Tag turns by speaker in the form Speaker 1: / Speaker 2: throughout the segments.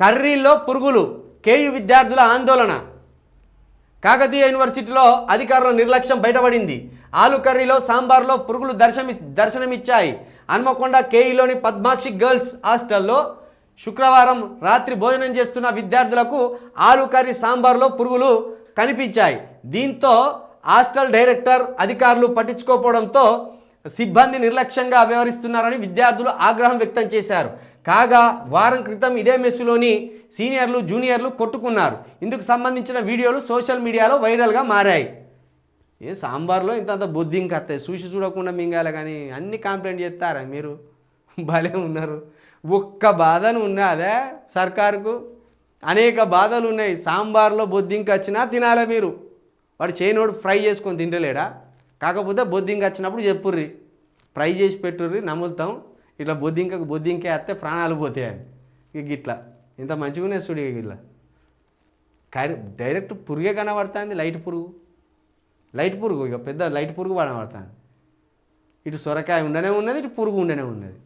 Speaker 1: కర్రీల్లో పురుగులు కేయు విద్యార్థుల ఆందోళన. కాకతీయ యూనివర్సిటీలో అధికారుల నిర్లక్ష్యం బయటపడింది. ఆలు కర్రీలో సాంబార్లో పురుగులు దర్శనమి దర్శనమిచ్చాయి. హన్మకొండ కేఈలోని పద్మాక్షి గర్ల్స్ హాస్టల్లో శుక్రవారం రాత్రి భోజనం చేస్తున్న విద్యార్థులకు ఆలు కర్రీ సాంబార్లో పురుగులు కనిపించాయి. దీంతో హాస్టల్ డైరెక్టర్ అధికారులు పట్టించుకోకపోవడంతో సిబ్బంది నిర్లక్ష్యంగా వ్యవహరిస్తున్నారని విద్యార్థులు ఆగ్రహం వ్యక్తం చేశారు. కాగా వారం క్రితం ఇదే మెస్సులోని సీనియర్లు జూనియర్లు కొట్టుకున్నారు. ఇందుకు సంబంధించిన వీడియోలు సోషల్ మీడియాలో వైరల్గా మారాయి. ఏ సాంబార్లో ఇంత అంత బుద్ధి ఇంకా వస్తాయి చూసి చూడకుండా మింగాలి కానీ అన్ని కంప్లైంట్ చేస్తారా మీరు? భలే ఉన్నారు. ఒక్క బాధను ఉన్నదే సర్కారుకు? అనేక బాధలు ఉన్నాయి. సాంబార్లో బొద్దింక వచ్చినా తినాలే మీరు. వాడు చేయనోడు ఫ్రై చేసుకొని తింటలేడా? కాకపోతే బొద్దింక వచ్చినప్పుడు చెప్పుర్రి. ఫ్రై చేసి పెట్టుర్రి నమ్ముతాం ఇట్లా బొద్దింకకు బొద్దింకే వస్తే ప్రాణాలు పోతాయని ఇక ఇట్లా ఇంత మంచిగానే చూడు ఇక ఇట్లా. కరి డైరెక్ట్ పురుగే కనబడుతుంది లైట్ పురుగు. లైట్ పురుగు ఇక పెద్ద లైట్ పురుగు కనబడుతుంది. ఇటు సొరకాయ ఉండనే ఉన్నది ఇటు పురుగు ఉండనే ఉన్నది.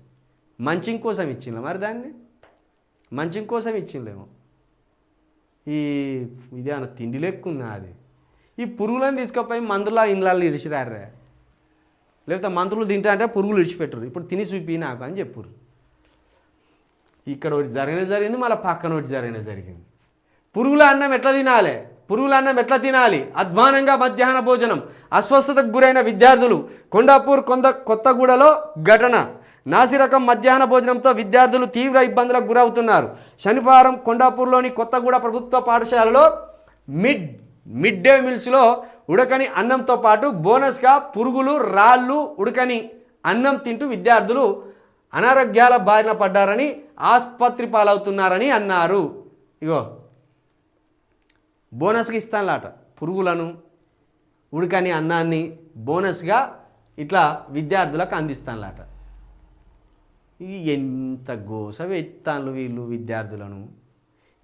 Speaker 1: మంచిం కోసం ఇచ్చిండ్రు మరి దాన్ని? మంచం కోసం ఇచ్చిండ్రేమో ఈ ఇది అన్న తిండి లెక్కున్నా అది? ఈ పురుగులను తీసుకుపోయి మందులా ఇండ్లలో ఇడిచిరారే లేకపోతే మంత్రులు తింటా అంటే పురుగులు విడిచిపెట్టరు. ఇప్పుడు తిని చూపి నాకు అని చెప్పురు ఇక్కడ ఒకటి జరిగిన జరిగింది మళ్ళీ పక్కన ఒకటి జరిగిన జరిగింది. పురుగుల అన్నం ఎట్లా తినాలి? పురుగుల అన్నం ఎట్లా తినాలి? అధ్వానంగా మధ్యాహ్న భోజనం. అస్వస్థతకు గురైన విద్యార్థులు కొండాపూర్ కొంద కొత్తగూడలో ఘటన. నాసిరకం మధ్యాహ్న భోజనంతో విద్యార్థులు తీవ్ర ఇబ్బందులకు గురవుతున్నారు. శనివారం కొండాపూర్లోని కొత్తగూడ ప్రభుత్వ పాఠశాలలో మిడ్ మిడ్ డే మీల్స్లో ఉడకని అన్నంతో పాటు బోనస్గా పురుగులు రాళ్ళు ఉడకని అన్నం తింటూ విద్యార్థులు అనారోగ్యాల బారిన పడ్డారని ఆసుపత్రి పాలవుతున్నారని అన్నారు. ఇగో బోనస్కి ఇస్తానులాట. పురుగులను ఉడకని అన్నాన్ని బోనస్గా ఇట్లా విద్యార్థులకు అందిస్తానులాట. ఎంత గోస పెట్టాను వీళ్ళు విద్యార్థులను.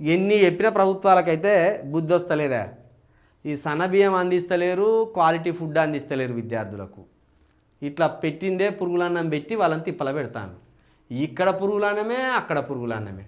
Speaker 1: ఎన్ని చెప్పిన ప్రభుత్వాలకైతే బుద్ధి వస్తలేదా? ఈ సన్న బియ్యం అందిస్తలేరు క్వాలిటీ ఫుడ్ అందిస్తలేరు విద్యార్థులకు. ఇట్లా పెట్టిందే పురుగులన్నం పెట్టి వాళ్ళని తిప్పల పెడతాను ఇక్కడ పురుగులన్నమే అక్కడ పురుగులన్నమే.